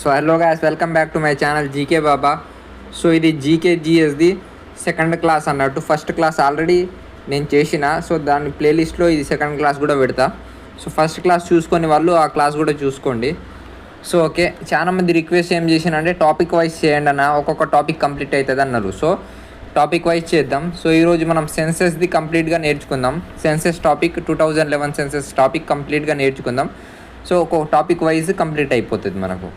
So hello guys welcome back to my channel GK Baba so ఇది GK జిఎస్ది second class అన్నట్టు. First class already నేను చేసిన. So దాని ప్లేలిస్ట్లో ఇది సెకండ్ క్లాస్ కూడా పెడతా. సో ఫస్ట్ క్లాస్ చూసుకొని వాళ్ళు ఆ క్లాస్ కూడా చూసుకోండి. సో ఓకే చాలా మంది రిక్వెస్ట్ ఏం చేసినంటే టాపిక్ వైజ్ చేయండి అన్న. ఒక్కొక్క టాపిక్ కంప్లీట్ అవుతుంది అన్నారు. సో టాపిక్ వైజ్ చేద్దాం. సో ఈరోజు మనం సెన్సెస్ది కంప్లీట్గా నేర్చుకుందాం. Census topic two thousand eleven census topic కంప్లీట్గా నేర్చుకుందాం. సో ఒక్కొక్క టాపిక్ వైజ్ కంప్లీట్ అయిపోతుంది మనకు.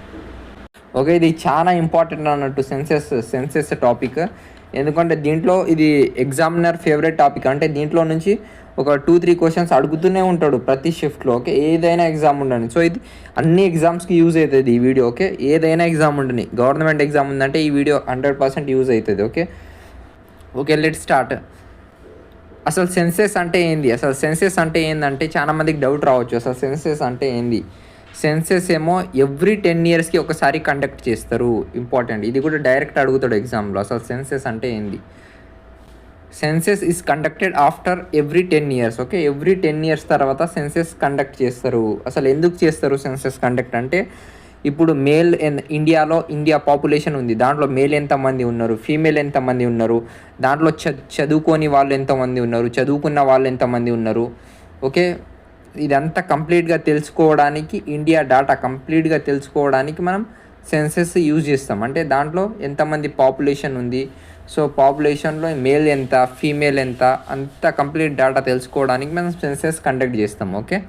ఓకే ఇది చాలా ఇంపార్టెంట్ అన్నట్టు సెన్సెస్ సెన్సెస్ టాపిక్ ఎందుకంటే దీంట్లో ఇది ఎగ్జామినర్ ఫేవరెట్ టాపిక్ అంటే దీంట్లో నుంచి ఒక టూ త్రీ క్వశ్చన్స్ అడుగుతూనే ఉంటాడు ప్రతి షిఫ్ట్లో ఓకే? ఏదైనా ఎగ్జామ్ ఉండని సో ఇది అన్ని ఎగ్జామ్స్కి యూజ్ అవుతుంది ఈ వీడియో ఓకే? ఏదైనా ఎగ్జామ్ ఉండని గవర్నమెంట్ ఎగ్జామ్ ఉందంటే ఈ వీడియో హండ్రెడ్ పర్సెంట్ యూజ్ అవుతుంది ఓకే? ఓకే లెట్ స్టార్ట్ అసలు సెన్సెస్ అంటే ఏంది? అసలు సెన్సెస్ అంటే ఏందంటే చాలా మందికి డౌట్ రావచ్చు. అసలు సెన్సెస్ అంటే ఏంది? సెన్సెస్ ఏమో ఎవ్రీ టెన్ ఇయర్స్కి ఒకసారి కండక్ట్ చేస్తారు. ఇంపార్టెంట్. ఇది కూడా డైరెక్ట్ అడుగుతాడు ఎగ్జామ్లో. అసలు సెన్సెస్ అంటే ఏంది? Census is conducted after every ten years. Okay? Every ten years తర్వాత సెన్సెస్ కండక్ట్ చేస్తారు. అసలు ఎందుకు చేస్తారు సెన్సెస్ కండక్ట్ అంటే ఇప్పుడు మేల్ ఇండియాలో ఇండియా పాపులేషన్ ఉంది. దాంట్లో మేల్ ఎంతమంది ఉన్నారు? ఫీమేల్ ఎంతమంది ఉన్నారు? దాంట్లో చ చదువుకోని వాళ్ళు ఎంతమంది ఉన్నారు? చదువుకున్న వాళ్ళు ఎంతమంది ఉన్నారు? ఓకే? ఇదంతా కంప్లీట్గా తెలుసుకోవడానికి ఇండియా డాటా కంప్లీట్గా తెలుసుకోవడానికి మనం సెన్సెస్ యూజ్ చేస్తాం. అంటే దాంట్లో ఎంతమంది పాపులేషన్ ఉంది. సో పాపులేషన్లో మేల్ ఎంత ఫీమేల్ ఎంత అంత కంప్లీట్ డేటా తెలుసుకోవడానికి మనం సెన్సెస్ కండక్ట్ చేస్తాం. ఓకే?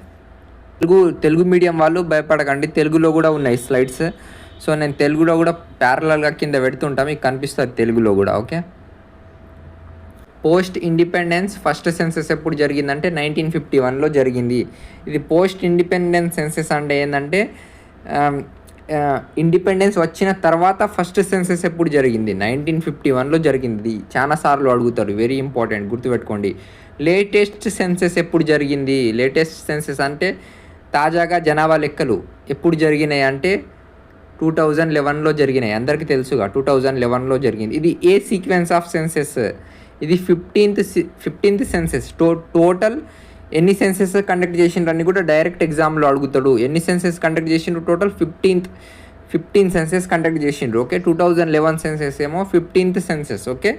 తెలుగు తెలుగు మీడియం వాళ్ళు భయపడకండి. తెలుగులో కూడా ఉన్నాయి స్లైడ్స్. సో నేను తెలుగులో కూడా ప్యారలల్గా కింద పెడుతుంటాం. మీకు కనిపిస్తుంది తెలుగులో కూడా. Okay? Post independence first census ఎప్పుడు జరిగిందంటే నైన్టీన్ ఫిఫ్టీ వన్లో జరిగింది. ఇది పోస్ట్ ఇండిపెండెన్స్ సెన్సెస్ అంటే ఏంటంటే ఇండిపెండెన్స్ వచ్చిన తర్వాత ఫస్ట్ సెన్సెస్ ఎప్పుడు జరిగింది? నైన్టీన్ ఫిఫ్టీ వన్లో జరిగింది. చాలా సార్లు అడుగుతారు వెరీ ఇంపార్టెంట్ గుర్తుపెట్టుకోండి. లేటెస్ట్ సెన్సెస్ ఎప్పుడు జరిగింది? లేటెస్ట్ సెన్సెస్ అంటే తాజాగా జనాభా లెక్కలు ఎప్పుడు జరిగినాయి అంటే టూ థౌజండ్ లెవెన్లో జరిగినాయి. అందరికీ తెలుసుగా టూ థౌజండ్ లెవెన్లో జరిగింది. ఇది ఏ సీక్వెన్స్ ఆఫ్ సెన్సెస్? ఇది fifteenth fifteenth census to total ఎన్ని సెన్సెస్ కండక్ట్ చేసిండ్రు అని కూడా డైరెక్ట్ ఎగ్జామ్లో అడుగుతాడు. ఎన్ని సెన్సెస్ కండక్ట్ చేసిండ్రు total fifteenth fifteen census conduct చేసిండ్రు. Okay two thousand eleven census ఏమో fifteenth census okay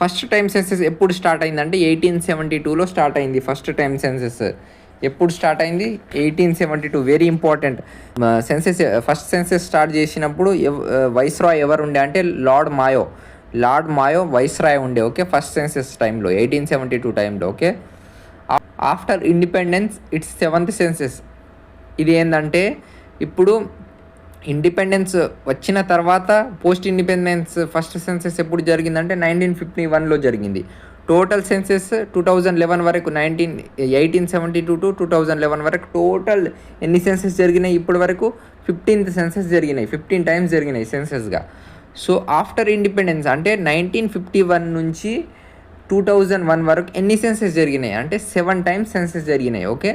first time census ఎప్పుడు స్టార్ట్ అయిందంటే ఎయిటీన్ సెవెంటీ టూలో స్టార్ట్ అయింది ఫస్ట్ టైం సెన్సెస్ ఎప్పుడు స్టార్ట్ అయింది? Eighteen seventy two very important census first census start చేసినప్పుడు viceroy uh, ఎవరు ఉండే అంటే lord Mayo. Lord Mayo viceroy ఉండే ఓకే? ఫస్ట్ సెన్సెస్ టైంలో ఎయిటీన్ సెవెంటీ టూ టైంలో okay? After independence it's seventh census ఇది ఏంటంటే ఇప్పుడు ఇండిపెండెన్స్ వచ్చిన తర్వాత పోస్ట్ ఇండిపెండెన్స్ ఫస్ట్ సెన్సెస్ ఎప్పుడు జరిగిందంటే నైన్టీన్ ఫిఫ్టీ వన్లో జరిగింది. Total census two thousand eleven వరకు nineteen eighteen seventy two to two thousand eleven వరకు టోటల్ ఎన్ని సెన్సెస్ జరిగినాయి? ఇప్పటి వరకు ఫిఫ్టీన్త్ సెన్సెస్ జరిగినాయి. ఫిఫ్టీన్ టైమ్స్ జరిగినాయి సెన్సెస్గా సో ఆఫ్టర్ ఇండిపెండెన్స్ అంటే నైన్టీన్ ఫిఫ్టీ వన్ నుంచి టూ థౌజండ్ వన్ వరకు ఎన్ని సెన్సెస్ జరిగినాయి? అంటే సెవెన్ టైమ్స్ సెన్సెస్ జరిగినాయి ఓకే?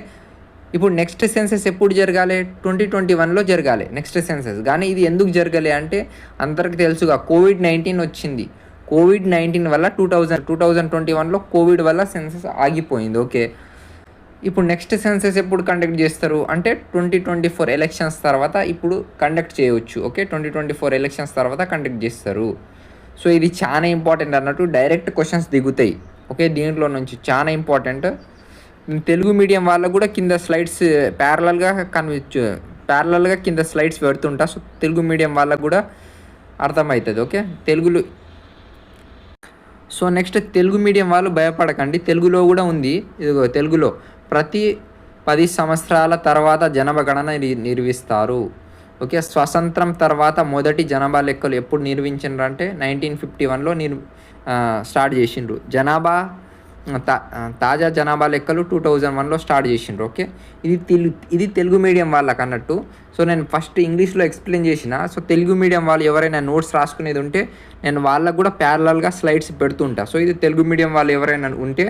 ఇప్పుడు నెక్స్ట్ సెన్సెస్ ఎప్పుడు జరగాలి? ట్వంటీ ట్వంటీ వన్లో జరగాలి నెక్స్ట్ సెన్సెస్. కానీ ఇది ఎందుకు జరగాలి అంటే అందరికి తెలుసుగా కోవిడ్ నైన్టీన్ వచ్చింది. కోవిడ్ నైన్టీన్ వల్ల two thousand two thousand twenty వన్లో కోవిడ్ వల్ల సెన్సెస్ ఆగిపోయింది ఓకే? ఇప్పుడు నెక్స్ట్ సెన్సెస్ ఎప్పుడు కండక్ట్ చేస్తారు? అంటే ట్వంటీ ట్వంటీ ఫోర్ ఎలక్షన్స్ తర్వాత ఇప్పుడు కండక్ట్ చేయవచ్చు okay twenty twenty four elections తర్వాత కండక్ట్ చేస్తారు. సో ఇది చాలా ఇంపార్టెంట్ అన్నట్టు డైరెక్ట్ క్వశ్చన్స్ దిగుతాయి ఓకే దీంట్లో నుంచి చాలా ఇంపార్టెంట్ తెలుగు మీడియం వాళ్ళకు కూడా కింద స్లైడ్స్ ప్యారలల్గా కన్వి ప్యారలల్గా కింద స్లైడ్స్ పెడుతుంటా. సో తెలుగు మీడియం వాళ్ళకు కూడా అర్థమవుతుంది ఓకే తెలుగులో సో నెక్స్ట్ తెలుగు మీడియం వాళ్ళు భయపడకండి. తెలుగులో కూడా ఉంది. ఇదిగో తెలుగులో ప్రతి పది సంవత్సరాల తర్వాత జనాభా గణన నిర్వహిస్తారు. ఓకే స్వతంత్రం తర్వాత మొదటి జనాభా లెక్కలు ఎప్పుడు నిర్వహించిండ్రు నైన్టీన్ ఫిఫ్టీ వన్లో నిర్ స్టార్ట్ చేసిండ్రు. జనాభా తాజా జనాభా లెక్కలు టూ థౌజండ్ వన్లో స్టార్ట్ చేసిండ్రు ఓకే? ఇది తెలుగు ఇది తెలుగు మీడియం వాళ్ళకి అన్నట్టు. సో నేను ఫస్ట్ ఇంగ్లీష్లో ఎక్స్ప్లెయిన్ చేసిన. సో తెలుగు మీడియం వాళ్ళు ఎవరైనా నోట్స్ రాసుకునేది ఉంటే నేను వాళ్ళకు కూడా ప్యారలల్గా స్లైడ్స్ పెడుతుంటా. సో ఇది తెలుగు మీడియం వాళ్ళు ఎవరైనా ఉంటే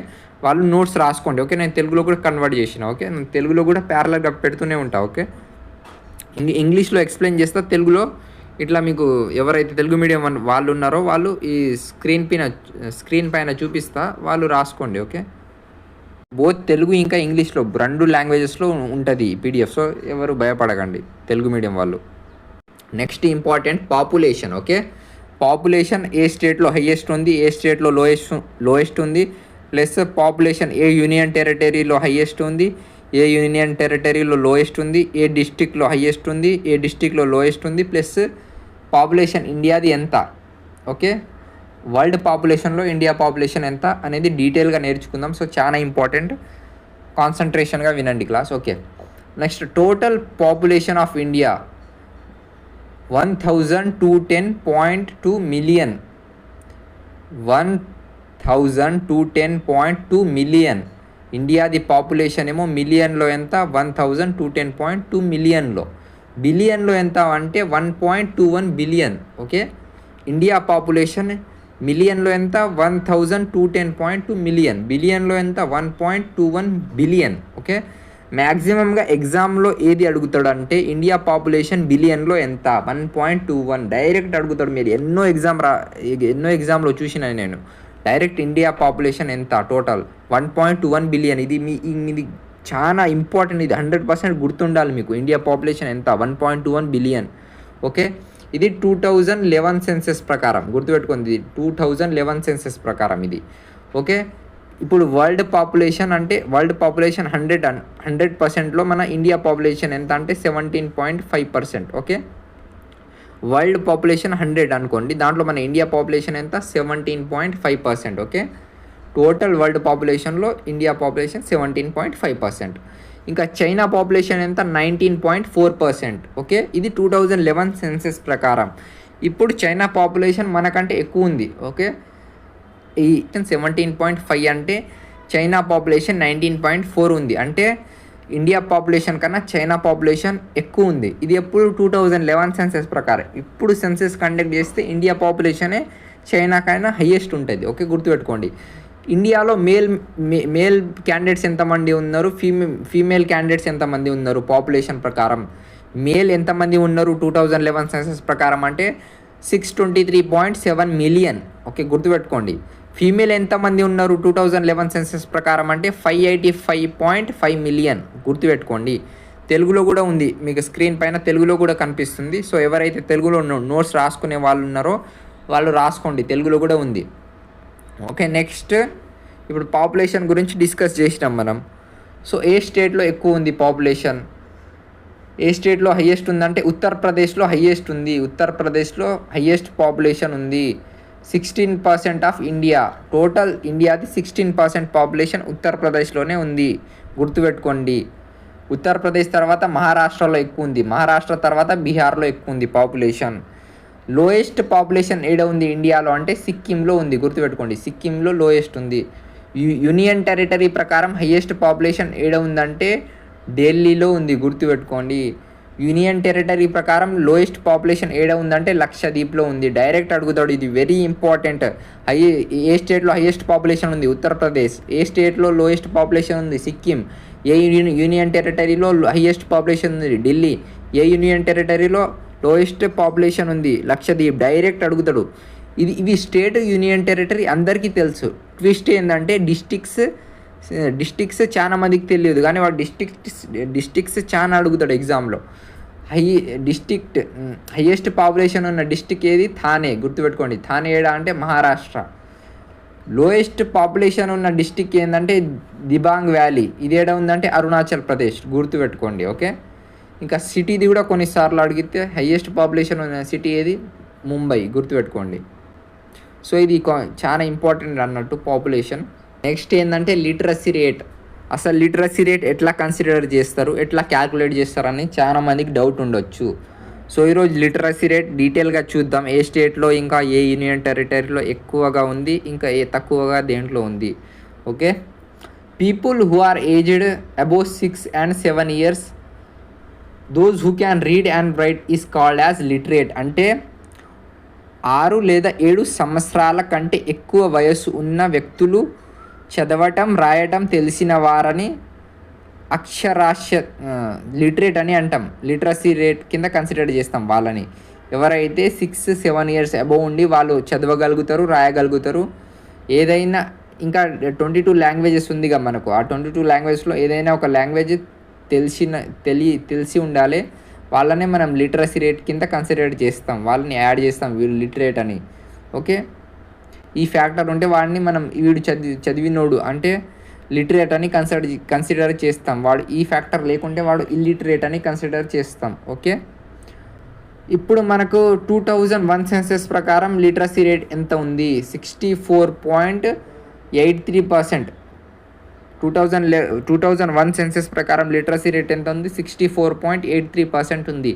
వాళ్ళు నోట్స్ రాసుకోండి ఓకే? నేను తెలుగులో కూడా కన్వర్ట్ చేసిన ఓకే? నేను తెలుగులో కూడా ప్యారలల్గా పెడుతూనే ఉంటా ఓకే? ఇంగ్లీష్లో ఎక్స్ప్లెయిన్ చేస్తా తెలుగులో ఇట్లా మీకు ఎవరైతే తెలుగు మీడియం వాళ్ళు ఉన్నారో వాళ్ళు ఈ స్క్రీన్ పైన స్క్రీన్ పైన చూపిస్తా వాళ్ళు రాసుకోండి ఓకే? బోత్ తెలుగు ఇంకా ఇంగ్లీష్లో రెండు లాంగ్వేజెస్లో ఉంటుంది పీడిఎఫ్ సో ఎవరు భయపడకండి తెలుగు మీడియం వాళ్ళు. Next important population okay? Population ఏ స్టేట్లో హయ్యెస్ట్ ఉంది ఏ స్టేట్లో లోయెస్ట్ లోయెస్ట్ ఉంది ప్లస్ పాపులేషన్ ఏ యూనియన్ టెరిటరీలో హయ్యెస్ట్ ఉంది ఏ యూనియన్ టెరిటరీలో లోయెస్ట్ ఉంది ఏ డిస్టిక్లో హయ్యెస్ట్ ఉంది ఏ డిస్టిక్లో లోయెస్ట్ ఉంది ప్లస్ పాపులేషన్ ఇండియాది ఎంత? ఓకే? వరల్డ్ పాపులేషన్లో ఇండియా పాపులేషన్ ఎంత అనేది డీటెయిల్గా నేర్చుకుందాం. సో చాలా ఇంపార్టెంట్. కాన్సన్ట్రేషన్గా వినండి class. Okay. Next total population of India one thousand two ten point two million. One thousand two ten point two million. ఇండియాది population ఏమో మిలియన్లో ఎంత? One thousand two ten point two మిలియన్లో. బిలియన్లో ఎంత అంటే one point two one billion okay? India population మిలియన్లో ఎంత? One thousand two ten point two million. బిలియన్లో ఎంత? One point two one billion okay? మ్యాక్సిమంగా ఎగ్జామ్లో ఏది అడుగుతాడు అంటే ఇండియా పాపులేషన్ బిలియన్లో ఎంత? One point two one. Direct అడుగుతాడు మీరు. ఎన్నో ఎగ్జామ్ రా ఎన్నో ఎగ్జామ్లో చూసినాను నేను. డైరెక్ట్ ఇండియా పాపులేషన్ ఎంత total? One point two one billion. ఇది మీ ఇది చాలా ఇంపార్టెంట్. ఇది హండ్రెడ్ పర్సెంట్ గుర్తుండాలి మీకు. ఇండియా పాపులేషన్ ఎంత? One point two one billion. Okay? ఇది టూ థౌజండ్ లెవెన్ సెన్సెస్ ప్రకారం. గుర్తుపెట్టుకుంది ఇది. టూ థౌజండ్ లెవెన్ సెన్సెస్ ప్రకారం ఇది. ఓకే? ఇప్పుడు వరల్డ్ పాపులేషన్ అంటే వరల్డ్ పాపులేషన్ హండ్రెడ్ హండ్రెడ్ పర్సెంట్లో మన ఇండియా పాపులేషన్ ఎంత అంటే seventeen point five percent. Okay? World population hundred అనుకోండి. దాంట్లో మన ఇండియా పాపులేషన్ ఎంత? Seventeen point five percent okay? Total world పాపులేషన్లో India population seventeen point five percent. ఇంకా చైనా పాపులేషన్ ఎంత? Nineteen point four percent okay? ఇది two thousand eleven census ప్రకారం. ఇప్పుడు China population మనకంటే ఎక్కువ ఉంది ఓకే? ఈ సెవెంటీన్ పాయింట్ ఫైవ్ అంటే China population nineteen point four ఉంది. అంటే ఇండియా పాపులేషన్ కన్నా చైనా పాపులేషన్ ఎక్కువ ఉంది. ఇది ఎప్పుడు టూ థౌజండ్ లెవెన్ సెన్సెస్ ప్రకారం. ఇప్పుడు సెన్సెస్ కండక్ట్ చేస్తే ఇండియా పాపులేషనే చైనా కన్నా హయ్యెస్ట్ ఉంటుంది. ఓకే గుర్తుపెట్టుకోండి. ఇండియాలో మేల్ మేల్ క్యాండిడేట్స్ ఎంతమంది ఉన్నారు? ఫీమే ఫీమేల్ క్యాండిడేట్స్ ఎంతమంది ఉన్నారు? పాపులేషన్ ప్రకారం. మేల్ ఎంతమంది ఉన్నారు టూ థౌజండ్ లెవెన్ సెన్సెస్ ప్రకారం? అంటే six twenty three point seven million okay గుర్తుపెట్టుకోండి. ఫీమేల్ ఎంతమంది ఉన్నారు? టూ థౌజండ్ లెవెన్ సెన్సెస్ ప్రకారం అంటే five eighty five point five million గుర్తుపెట్టుకోండి. తెలుగులో కూడా ఉంది. మీకు స్క్రీన్ పైన తెలుగులో కూడా కనిపిస్తుంది. సో ఎవరైతే తెలుగులో నోట్స్ రాసుకునే వాళ్ళు ఉన్నారో వాళ్ళు రాసుకోండి. తెలుగులో కూడా ఉంది. Okay next. ఇప్పుడు పాపులేషన్ గురించి డిస్కస్ చేసినాం మనం. సో ఏ స్టేట్లో ఎక్కువ ఉంది పాపులేషన్? ఏ స్టేట్లో హయ్యెస్ట్ ఉందంటే ఉత్తరప్రదేశ్లో హయ్యెస్ట్ ఉంది. ఉత్తరప్రదేశ్లో హయ్యెస్ట్ పాపులేషన్ ఉంది. Sixteen percent of India total ఇండియాది సిక్స్టీన్ పర్సెంట్ పాపులేషన్ ఉత్తరప్రదేశ్లోనే ఉంది. గుర్తుపెట్టుకోండి. ఉత్తరప్రదేశ్ తర్వాత మహారాష్ట్రలో ఎక్కువ ఉంది మహారాష్ట్ర తర్వాత బీహార్లో ఎక్కువ ఉంది పాపులేషన్ లోయెస్ట్ పాపులేషన్ ఏడ ఉంది ఇండియాలో అంటే సిక్కింలో ఉంది. గుర్తుపెట్టుకోండి. సిక్కింలో లోయెస్ట్ ఉంది. యూనియన్ టెరిటరీ ప్రకారం హయ్యెస్ట్ పాపులేషన్ ఏడ ఉందంటే ఢిల్లీలో ఉంది. గుర్తుపెట్టుకోండి. యూనియన్ టెరిటరీ ప్రకారం లోయెస్ట్ పాపులేషన్ ఏడ ఉందంటే లక్షద్వీప్లో ఉంది. డైరెక్ట్ అడుగుతాడు ఇది వెరీ ఇంపార్టెంట్. హై ఏ స్టేట్లో హైయెస్ట్ పాపులేషన్ ఉంది? ఉత్తరప్రదేశ్. ఏ స్టేట్లో లోయెస్ట్ పాపులేషన్ ఉంది? సిక్కిం. ఏ యూనియన్ టెరిటరీలో హయ్యెస్ట్ పాపులేషన్ ఉంది? ఢిల్లీ. ఏ యూనియన్ టెరిటరీలో లోయెస్ట్ పాపులేషన్ ఉంది? లక్షద్వీప్. డైరెక్ట్ అడుగుతాడు. ఇది ఇది స్టేట్ యూనియన్ టెరిటరీ అందరికీ తెలుసు. ట్విస్ట్ ఏంటంటే డిస్టిక్స్ డిస్టిక్స్ చాలా మందికి తెలియదు. కానీ వాడు డిస్టిక్స్ డిస్టిక్స్ చాలా అడుగుతాడు ఎగ్జామ్లో. హై డిస్టిక్ట్ హయ్యెస్ట్ పాపులేషన్ ఉన్న డిస్టిక్ ఏది? థానే గుర్తుపెట్టుకోండి. థానే ఏడా అంటే మహారాష్ట్ర. లోయెస్ట్ పాపులేషన్ ఉన్న డిస్టిక్ ఏంటంటే దిబాంగ్ వ్యాలీ. ఇది ఏడా ఉందంటే అరుణాచల్ ప్రదేశ్. గుర్తుపెట్టుకోండి ఓకే? ఇంకా సిటీది కూడా కొన్నిసార్లు అడిగితే హయ్యెస్ట్ పాపులేషన్ ఉన్న సిటీ ఏది? ముంబై. గుర్తుపెట్టుకోండి. సో ఇది చాలా ఇంపార్టెంట్ అన్నట్టు పాపులేషన్. నెక్స్ట్ ఏంటంటే లిటరసీ రేట్. అసలు లిటరసీ రేట్ ఎట్లా కన్సిడర్ చేస్తారు ఎట్లా క్యాల్కులేట్ చేస్తారని చాలా మందికి డౌట్ ఉండొచ్చు. సో ఈరోజు లిటరసీ రేట్ డీటెయిల్గా చూద్దాం. ఏ స్టేట్లో ఇంకా ఏ యూనియన్ టెరిటరీలో ఎక్కువగా ఉంది ఇంకా ఏ తక్కువగా దేంట్లో ఉంది. Okay? People who are aged above six and seven years those who can read and write is called as literate అంటే ఆరు లేదా ఏడు సంవత్సరాల కంటే ఎక్కువ వయస్సు ఉన్న వ్యక్తులు చదవటం రాయటం తెలిసిన వారని అక్షరాస్య లిటరేట్ అని అంటాం. లిటరసీ రేట్ కింద కన్సిడర్ చేస్తాం వాళ్ళని. ఎవరైతే సిక్స్ సెవెన్ ఇయర్స్ అబోవ్ ఉండి వాళ్ళు చదవగలుగుతారు రాయగలుగుతారు ఏదైనా ఇంకా ట్వంటీ టూ లాంగ్వేజెస్ ఉందిగా మనకు. ఆ ట్వంటీ టూ లాంగ్వేజ్లో ఏదైనా ఒక లాంగ్వేజ్ తెలిసిన తెలి తెలిసి ఉండాలి. వాళ్ళనే మనం లిటరసీ రేట్ కింద కన్సిడర్ చేస్తాం. వాళ్ళని యాడ్ చేస్తాం వీళ్ళు లిటరేట్ అని. ఓకే? ఈ ఫ్యాక్టర్ ఉంటే వాడిని మనం వీడు చదివి చదివినోడు. అంటే లిటరేట్ అని కన్సిడర్ కన్సిడర్ చేస్తాం. వాడు ఈ ఫ్యాక్టర్ లేకుంటే వాడు ఇల్లిటరేట్ అని కన్సిడర్ చేస్తాం. ఓకే? ఇప్పుడు మనకు టూ థౌజండ్ వన్ సెన్సెస్ ప్రకారం లిటరసీ రేట్ ఎంత ఉంది? Sixty four point eight three percent two thousand two thousand one census ప్రకారం లిటరసీ రేట్ ఎంత ఉంది? Sixty four point eight three percent ఉంది.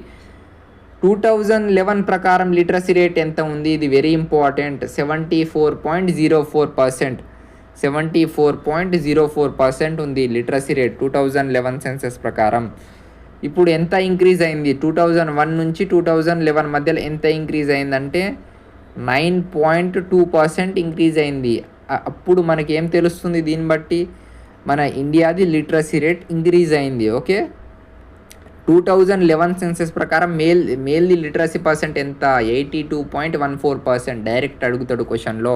టూ థౌజండ్ లెవెన్ ప్రకారం లిటరసీ రేట్ ఎంత ఉంది? ఇది very important seventy four point zero four percent seventy four point zero four percent ఉంది literacy rate two thousand eleven census ప్రకారం. ఇప్పుడు ఎంత increase అయింది? టూ థౌజండ్ వన్ నుంచి టూ థౌజండ్ లెవెన్ మధ్యలో ఎంత ఇంక్రీజ్ అయిందంటే nine point two percent increase అయింది. అప్పుడు మనకి ఏం తెలుస్తుంది దీన్ని బట్టి? మన ఇండియాది లిటరసీ రేట్ ఇంక్రీజ్ అయింది okay? Two thousand eleven census ప్రకారం మేల్ మేల్ది లిటరసీ పర్సెంట్ ఎంత? Eighty two point one four percent direct అడుగుతాడు క్వశ్చన్లో.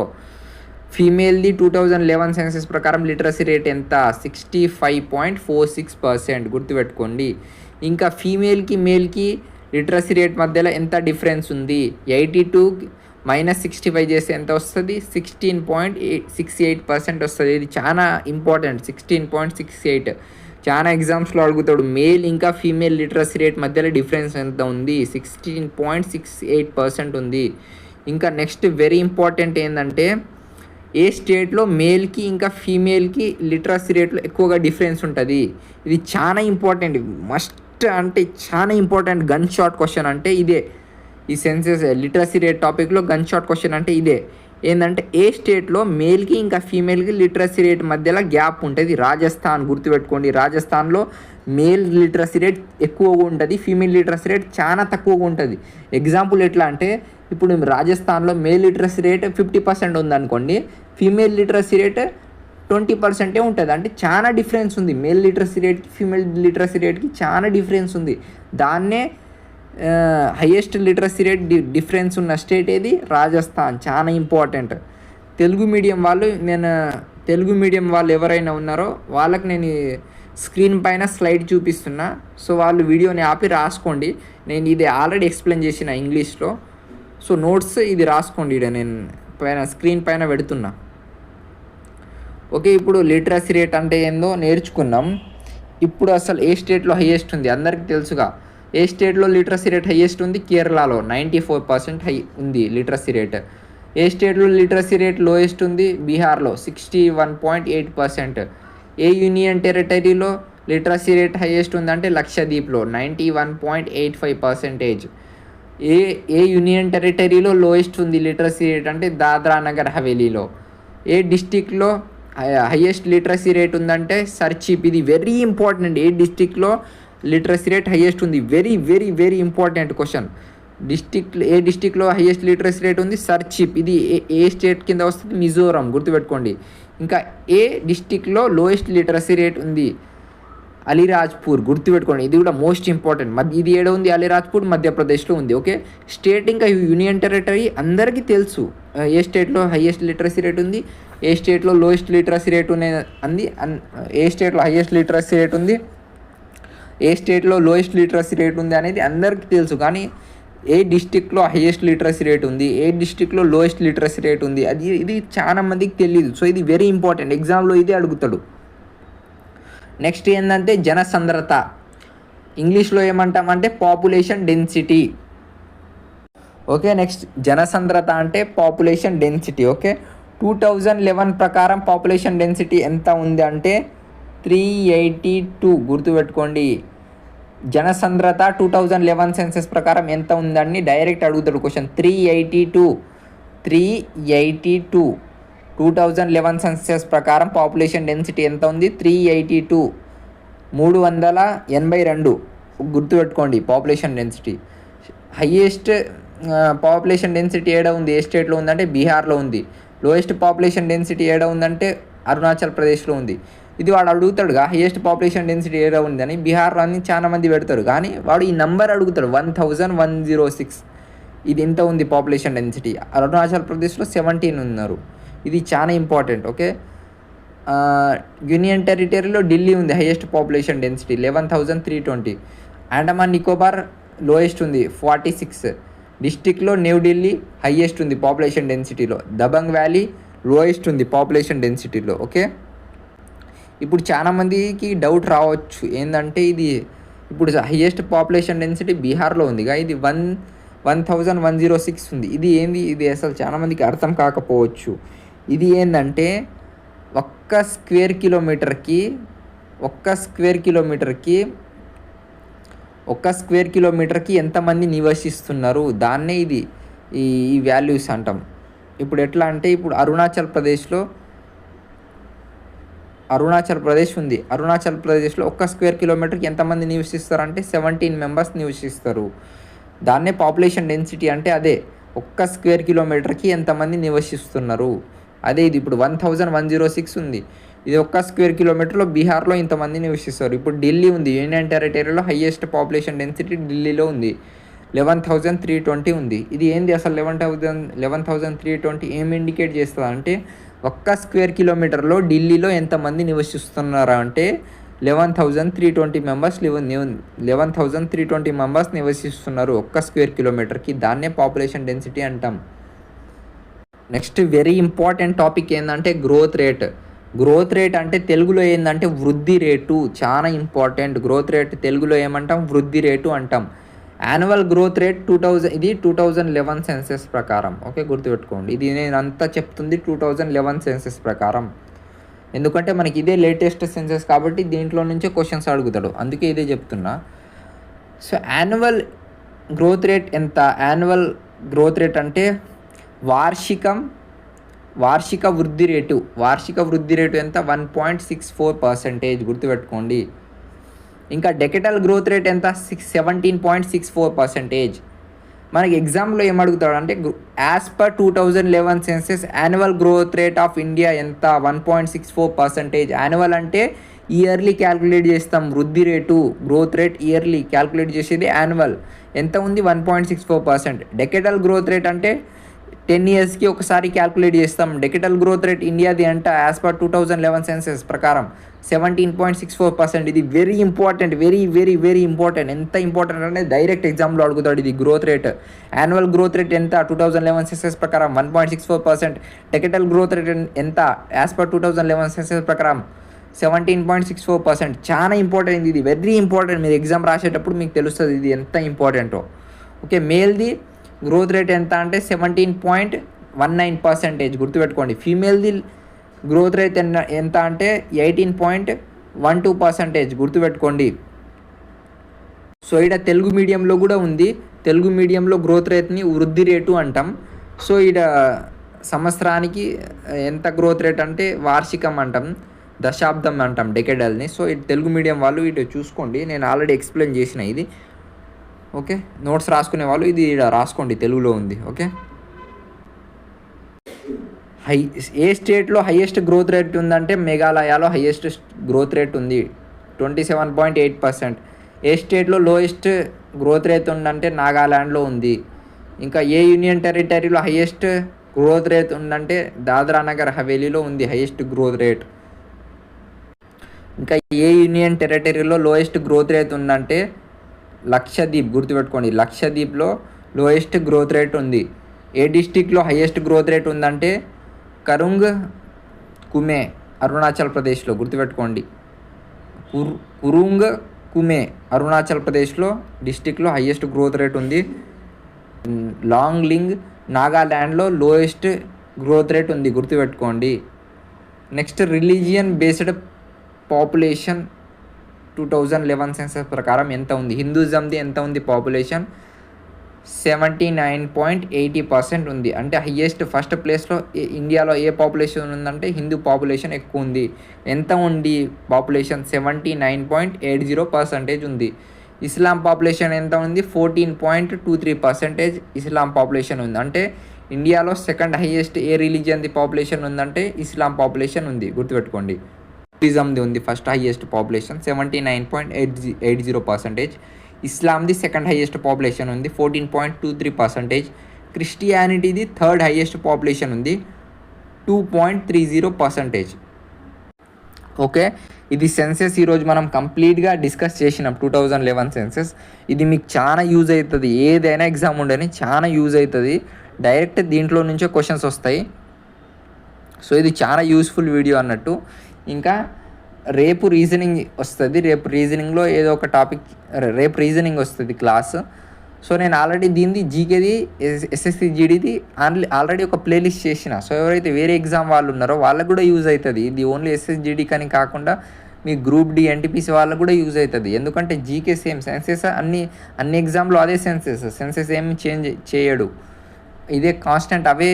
ఫీమేల్ది టూ థౌజండ్ లెవెన్ సెన్సెస్ ప్రకారం లిటరసీ రేట్ ఎంత? Sixty five point four six percent గుర్తుపెట్టుకోండి. ఇంకా ఫీమేల్కి మేల్కి లిటరసీ రేట్ మధ్యలో ఎంత డిఫరెన్స్ ఉంది? Eighty two minus sixty five చేస్తే ఎంత వస్తుంది? Sixteen point eight six eight percent వస్తుంది. ఇది చాలా important sixteen point six eight చాలా ఎగ్జామ్స్లో అడుగుతాడు. మేల్ ఇంకా ఫీమేల్ లిటరసీ రేట్ మధ్యలో డిఫరెన్స్ ఎంత ఉంది? Sixteen point six eight percent ఉంది. ఇంకా నెక్స్ట్ వెరీ ఇంపార్టెంట్ ఏంటంటే ఏ స్టేట్లో మేల్కి ఇంకా ఫీమేల్కి లిటరసీ రేట్లో ఎక్కువగా డిఫరెన్స్ ఉంటుంది? ఇది చాలా ఇంపార్టెంట్ మస్ట్ అంటే చాలా ఇంపార్టెంట్ గన్ షాట్ క్వశ్చన్ అంటే ఇదే. ఈ సెన్సెస్ లిటరసీ రేట్ టాపిక్లో గన్ షాట్ క్వశ్చన్ అంటే ఇదే. ఏంటంటే ఏ స్టేట్లో మేల్కి ఇంకా ఫీమేల్కి లిటరసీ రేట్ మధ్యలో గ్యాప్ ఉంటుంది. రాజస్థాన్ గుర్తుపెట్టుకోండి. రాజస్థాన్లో మేల్ లిటరసీ రేట్ ఎక్కువగా ఉంటుంది. ఫీమేల్ లిటరసీ రేట్ చాలా తక్కువగా ఉంటుంది. ఎగ్జాంపుల్ ఎట్లా అంటే ఇప్పుడు రాజస్థాన్లో male literacy rate fifty percent ఉందనుకోండి. ఫీమేల్ లిటరసీ రేట్ ట్వంటీ పర్సెంటే ఉంటుంది. అంటే చాలా డిఫరెన్స్ ఉంది. మేల్ లిటరసీ రేట్కి ఫీమేల్ లిటరసీ రేట్కి చాలా డిఫరెన్స్ ఉంది. దాన్నే హయ్యెస్ట్ లిటరసీ రేట్ డి డిఫరెన్స్ ఉన్న స్టేట్ ఏది? రాజస్థాన్. చాలా ఇంపార్టెంట్ తెలుగు మీడియం వాళ్ళు నేను తెలుగు మీడియం వాళ్ళు ఎవరైనా ఉన్నారో వాళ్ళకి నేను స్క్రీన్ పైన స్లైడ్ చూపిస్తున్నా. సో వాళ్ళు వీడియోని ఆపి రాసుకోండి. నేను ఇది ఆల్రెడీ ఎక్స్ప్లెయిన్ చేసిన ఇంగ్లీష్లో. సో నోట్స్ ఇది రాసుకోండి ఇక్కడ నేను పైన స్క్రీన్ పైన పెడుతున్నా. ఓకే ఇప్పుడు లిటరసీ రేట్ అంటే ఏందో నేర్చుకున్నాం. ఇప్పుడు అసలు ఏ స్టేట్లో హైయెస్ట్ ఉంది? అందరికీ తెలుసుగా. ఏ స్టేట్లో లిటరసీ రేట్ హైయెస్ట్ ఉంది? కేరళలో. నైంటీ ఫోర్ పర్సెంట్ హై ఉంది లిటరసీ రేట్. ఏ స్టేట్లో లిటరసీ రేట్ లోయెస్ట్ ఉంది? బీహార్లో. Sixty one point eight percent. ఏ యూనియన్ టెరిటరీలో లిటరసీ రేట్ హయ్యెస్ట్ ఉందంటే లక్షద్వీప్లో. Ninety one point eight five percentage. ఏ ఏ యూనియన్ టెరిటరీలో లోయెస్ట్ ఉంది లిటరసీ రేట్ అంటే? దాద్రా నగర్ హవేలీలో. ఏ డిస్టిక్లో హైయెస్ట్ లిటరసీ రేట్ ఉందంటే? సర్చిప్ ఇది వెరీ ఇంపార్టెంట్. ఏ డిస్టిక్లో లిటరసీ రేట్ హైయెస్ట్ ఉంది. Very very very important question district ఏ డిస్టిక్లో హైయెస్ట్ లిటరసీ రేట్ ఉంది? సర్చిప్ ఇది ఏ ఏ స్టేట్ కింద వస్తుంది? మిజోరం గుర్తుపెట్టుకోండి. ఇంకా ఏ డిస్టిక్లో లోయెస్ట్ లిటరసీ రేట్ ఉంది? అలీరాజ్పూర్. గుర్తుపెట్టుకోండి. ఇది కూడా మోస్ట్ ఇంపార్టెంట్ మధ్య ఇది ఏడో ఉంది? అలీరాజ్పూర్ మధ్యప్రదేశ్లో ఉంది. ఓకే స్టేట్ ఇంకా యూనియన్ టెరిటరీ అందరికీ తెలుసు. ఏ స్టేట్లో హైయెస్ట్ లిటరసీ రేట్ ఉంది? ఏ స్టేట్లో లోయెస్ట్ లిటరసీ రేట్ ఉన్నాయి? అంది ఏ స్టేట్లో హైయెస్ట్ లిటరసీ రేట్ ఉంది? ఏ స్టేట్లో లోయెస్ట్ లిటరసీ రేట్ ఉంది అనేది అందరికీ తెలుసు. కానీ ఏ డిస్టిక్లో హైయెస్ట్ లిటరసీ రేట్ ఉంది? ఏ డిస్టిక్లో లోయెస్ట్ లిటరసీ రేట్ ఉంది? అది ఇది చాలా మందికి తెలియదు సో ఇది వెరీ ఇంపార్టెంట్. ఎగ్జామ్లో ఇది అడుగుతాడు. నెక్స్ట్ ఏంటంటే జనసంద్రత. ఇంగ్లీష్లో ఏమంటామంటే పాపులేషన్ డెన్సిటీ. ఓకే నెక్స్ట్ జనసంద్రత అంటే population density. Okay two thousand eleven ప్రకారం పాపులేషన్ డెన్సిటీ ఎంత ఉంది అంటే త్రీ ఎయిటీ టూ. గుర్తుపెట్టుకోండి. జనసంద్రత టూ థౌజండ్ లెవెన్ సెన్సెస్ ప్రకారం ఎంత ఉందని డైరెక్ట్ అడుగుతాడు question three eighty two three eighty two two thousand eleven census population population density ఎంత ఉంది? త్రీ ఎయిటీ టూ మూడు వందల ఎనభై రెండు గుర్తుపెట్టుకోండి population density highest population density ఏడ ఉంది? ఏ స్టేట్లో ఉందంటే బీహార్లో ఉంది. లోయెస్ట్ పాపులేషన్ డెన్సిటీ ఏడ ఉందంటే అరుణాచల్ ప్రదేశ్లో ఉంది. ఇది వాడు అడుగుతాడుగా హైయెస్ట్ పాపులేషన్ డెన్సిటీ ఏదో ఉందని. బీహార్లో అని చాలా మంది పెడతారు. కానీ వాడు ఈ నంబర్ అడుగుతాడు one thousand one zero six ఇది ఎంత ఉంది పాపులేషన్ డెన్సిటీ అరుణాచల్ ప్రదేశ్లో సెవెంటీన్ ఉన్నారు. ఇది చాలా ఇంపార్టెంట్ ఓకే యూనియన్ టెరిటరీలో ఢిల్లీ ఉంది highest population density eleven thousand three twenty Andaman Nicobar lowest ఉంది ఫార్టీ సిక్స్ డిస్టిక్లో న్యూఢిల్లీ హయ్యెస్ట్ ఉంది పాపులేషన్ డెన్సిటీలో దబంగ్ వ్యాలీ లోయెస్ట్ ఉంది పాపులేషన్ డెన్సిటీలో ఓకే ఇప్పుడు చాలా మందికి డౌట్ రావచ్చు. ఏంటంటే ఇది ఇప్పుడు హయ్యెస్ట్ పాపులేషన్ డెన్సిటీ బీహార్లో ఉందిగా ఇది one one thousand one zero six ఉంది. ఇది ఏంది? ఇది అసలు చాలామందికి అర్థం కాకపోవచ్చు. ఇది ఏంటంటే ఒక్క స్క్వేర్ కిలోమీటర్కి ఒక్క స్క్వేర్ కిలోమీటర్కి ఒక్క స్క్వేర్ కిలోమీటర్కి ఎంతమంది నివసిస్తున్నారు? దాన్నే ఇది ఈ ఈ వాల్యూస్ అంటాం. ఇప్పుడు ఎట్లా అంటే ఇప్పుడు అరుణాచల్ ప్రదేశ్లో అరుణాచల్ ప్రదేశ్ ఉంది. అరుణాచల్ ప్రదేశ్లో ఒక్క స్క్వేర్ కిలోమీటర్కి ఎంతమంది నివసిస్తారు అంటే సెవెంటీన్ మెంబర్స్ నివసిస్తారు. దాన్నే పాపులేషన్ డెన్సిటీ అంటే అదే ఒక్క స్క్వేర్ కిలోమీటర్కి ఎంతమంది నివసిస్తున్నారు? అదే ఇది ఇప్పుడు one thousand one zero six ఉంది. ఇది ఒక్క స్క్వేర్ కిలోమీటర్లో బీహార్లో ఇంతమంది నివసిస్తారు. ఇప్పుడు ఢిల్లీ ఉంది. యూనియన్ టెరిటరీలో హయ్యెస్ట్ పాపులేషన్ డెన్సిటీ ఢిల్లీలో ఉంది. లెవెన్ థౌజండ్ త్రీ ట్వంటీ ఉంది. ఇది ఏంది అసలు eleven thousand eleven thousand three twenty ఏం ఇండికేట్ చేస్తుంది అంటే ఒక్క స్క్వేర్ కిలోమీటర్లో ఢిల్లీలో ఎంతమంది నివసిస్తున్నారు అంటే eleven thousand three twenty members eleven thousand three twenty members నివసిస్తున్నారు ఒక్క స్క్వేర్ కిలోమీటర్కి. దాన్నే పాపులేషన్ డెన్సిటీ అంటాం. నెక్స్ట్ వెరీ ఇంపార్టెంట్ టాపిక్ ఏంటంటే గ్రోత్ రేట్. గ్రోత్ రేట్ అంటే తెలుగులో ఏంటంటే వృద్ధి రేటు. చాలా ఇంపార్టెంట్. గ్రోత్ రేట్ తెలుగులో ఏమంటాం? వృద్ధి రేటు అంటాం. Annual growth rate two thousand ఇది టూ థౌజండ్ లెవెన్ సెన్సెస్ ప్రకారం. ఓకే గుర్తుపెట్టుకోండి. ఇది నేను అంతా చెప్తుంది టూ థౌజండ్ లెవెన్ సెన్సెస్ ప్రకారం. ఎందుకంటే మనకి ఇదే లేటెస్ట్ సెన్సెస్ కాబట్టి దీంట్లో నుంచే క్వశ్చన్స్ అడుగుతాడు. అందుకే ఇదే చెప్తున్నా. సో యాన్యువల్ గ్రోత్ రేట్ ఎంత? యాన్యువల్ గ్రోత్ రేట్ అంటే వార్షికం వార్షిక వృద్ధి రేటు. వార్షిక వృద్ధి రేటు ఎంత? One point six four percentage గుర్తుపెట్టుకోండి. ఇంకా డెకెటల్ గ్రోత్ రేట్ ఎంత? Six seventeen point six four percentage మనకి ఎగ్జామ్లో ఏమడుగుతాడు అంటే as per two thousand eleven census annual growth rate of India ఎంత? One point six four percentage annual అంటే yearly calculate చేస్తాం వృద్ధి rate growth rate yearly calculate చేసేది యాన్యువల్ ఎంత ఉంది? One point six four percent decadal growth rate అంటే ten ఇయర్స్కి ఒకసారి క్యాల్కులేట్ చేస్తాం. డెకెటల్ గ్రోత్ రేట్ ఇండియాది అంట as per two thousand eleven census ప్రకారం. Seventeen point six four percent ఇది very important very very very important ఎంత ఇంపార్టెంట్ అంటే డైరెక్ట్ ఎగ్జామ్లో అడుగుతాడు ఇది growth rate annual growth rate ఎంత? టూ థౌజండ్ లెవెన్ సెన్సెస్ ప్రకారం one point six four percent decadal growth rate ఎంత? As per two thousand eleven census ప్రకారం seventeen point six four percent చాలా ఇంపార్టెంట్ ఇది వెరీ ఇంపార్టెంట్ మీరు exam రాసేటప్పుడు మీకు తెలుస్తుంది ఇది ఎంత ఇంపార్టెంటో ఓకే మేల్ది గ్రోత్ రేట్ ఎంత అంటే seventeen point one nine percentage గుర్తుపెట్టుకోండి. ఫీమేల్ది గ్రోత్ రేట్ ఎంత అంటే eighteen point one two percentage గుర్తుపెట్టుకోండి. సో ఇక్కడ తెలుగు మీడియంలో కూడా ఉంది. తెలుగు మీడియంలో గ్రోత్ రేట్ని వృద్ధి రేటు అంటాం. సో ఇక్కడ సంవత్సరానికి ఎంత గ్రోత్ రేట్ అంటే వార్షికం అంటాం దశాబ్దం అంటాం డెకెడల్ని. సో ఇటు తెలుగు మీడియం వాళ్ళు ఇటు చూసుకోండి. నేను ఆల్రెడీ ఎక్స్ప్లెయిన్ చేసిన ఇది. ఓకే నోట్స్ రాసుకునే వాళ్ళు ఇది రాసుకోండి తెలుగులో ఉంది. ఓకే హై ఏ స్టేట్లో హయ్యెస్ట్ గ్రోత్ రేట్ ఉందంటే మేఘాలయాలో హయ్యెస్ట్ గ్రోత్ రేట్ ఉంది. Twenty seven point eight percent. ఏ స్టేట్లో లోయెస్ట్ గ్రోత్ రేట్ ఉందంటే నాగాల్యాండ్లో ఉంది. ఇంకా ఏ యూనియన్ టెరిటరీలో హయ్యెస్ట్ గ్రోత్ రేట్ ఉందంటే దాద్రా నగర్ హవేలీలో ఉంది హయ్యెస్ట్ గ్రోత్ రేట్. ఇంకా ఏ యూనియన్ టెరిటరీలో లోయెస్ట్ గ్రోత్ రేట్ ఉందంటే లక్షద్వీప్ గుర్తుపెట్టుకోండి లక్షద్వీప్లో లోయెస్ట్ గ్రోత్ రేట్ ఉంది. ఏ డిస్టిక్లో హయ్యెస్ట్ గ్రోత్ రేట్ ఉందంటే కరుంగ్ కుమే అరుణాచల్ ప్రదేశ్లో గుర్తుపెట్టుకోండి. కుర్ కురుంగ్ కుమే అరుణాచల్ ప్రదేశ్లో డిస్టిక్లో హయ్యెస్ట్ గ్రోత్ రేట్ ఉంది. లాంగ్లింగ్ నాగాల్యాండ్లో లోయెస్ట్ గ్రోత్ రేట్ ఉంది. గుర్తుపెట్టుకోండి. Next religion based population two thousand eleven census ప్రకారం ఎంత ఉంది? హిందూజంది ఎంత ఉంది population? Seventy nine point eighty percent ఉంది. అంటే హయ్యెస్ట్ ఫస్ట్ ప్లేస్లో ఇండియాలో ఏ పాపులేషన్ ఉందంటే హిందూ పాపులేషన్ ఎక్కువ ఉంది. ఎంత ఉంది population seventy nine point eight zero percentage ఉంది. ఇస్లాం పాపులేషన్ ఎంత ఉంది? Fourteen point two three percentage ఇస్లాం పాపులేషన్ ఉంది. అంటే ఇండియాలో సెకండ్ హైయెస్ట్ ఏ రిలీజియన్ది పాపులేషన్ ఉందంటే ఇస్లాం పాపులేషన్ ఉంది. గుర్తుపెట్టుకోండి. బుద్ధిజంది ఉంది first highest population seventy nine point eight G eight zero percentage ఇస్లాంది సెకండ్ హైయెస్ట్ పాపులేషన్ ఉంది fourteen point two three percentage. క్రిస్టియానిటీది third highest population ఉంది two point three zero percentage. Okay ఇది సెన్సెస్ ఈరోజు మనం కంప్లీట్గా డిస్కస్ చేసినాం టూ థౌజండ్ లెవెన్ సెన్సెస్. ఇది మీకు చాలా యూజ్ అవుతుంది ఏదైనా ఎగ్జామ్ ఉండని చాలా యూజ్ అవుతుంది. డైరెక్ట్ దీంట్లో నుంచే క్వశ్చన్స్ వస్తాయి. సో ఇది చాలా యూస్ఫుల్ వీడియో అన్నట్టు. ఇంకా రేపు రీజనింగ్ వస్తుంది. రేపు రీజనింగ్లో ఏదో ఒక టాపిక్ రేపు రీజనింగ్ వస్తుంది క్లాస్ సో నేను ఆల్రెడీ దీనిది జీకేది ఎస్ఎస్సి జీడీది ఆల్రెడీ ఒక ప్లేలిస్ట్ చేసిన. సో ఎవరైతే వేరే ఎగ్జామ్ వాళ్ళు ఉన్నారో వాళ్ళకు కూడా యూజ్ అవుతుంది ఇది ఓన్లీ ఎస్ఎస్జిడి కానీ కాకుండా మీ గ్రూప్ డి ఎన్టీపీసీ వాళ్ళకు కూడా యూజ్ అవుతుంది ఎందుకంటే జీకే సేమ్ సెన్సెస్ అన్ని అన్ని ఎగ్జామ్లో అదే సెన్సెస్ సెన్సెస్ ఏమి చేంజ్ చేయడు. ఇదే కాన్స్టెంట్ అవే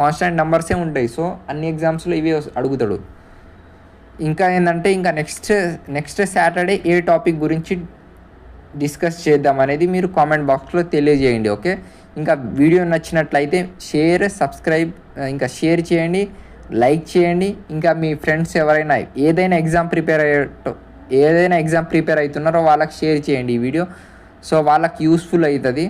కాన్స్టెంట్ నెంబర్సే ఉంటాయి. సో అన్ని ఎగ్జామ్స్లో ఇవే అడుగుతాడు. ఇంకా ఏంటంటే ఇంకా నెక్స్ట్ నెక్స్ట్ సాటర్డే ఏ టాపిక్ గురించి డిస్కస్ చేద్దాం అనేది మీరు కామెంట్ బాక్స్లో తెలియజేయండి ఓకే ఇంకా వీడియో నచ్చినట్లయితే షేర్ సబ్స్క్రైబ్ ఇంకా షేర్ చేయండి లైక్ చేయండి. ఇంకా మీ ఫ్రెండ్స్ ఎవరైనా ఏదైనా ఎగ్జామ్ ప్రిపేర్ అయ్యేటో ఏదైనా ఎగ్జామ్ ప్రిపేర్ అవుతున్నారో వాళ్ళకి షేర్ చేయండి ఈ వీడియో సో వాళ్ళకి యూస్ఫుల్ అవుతుంది.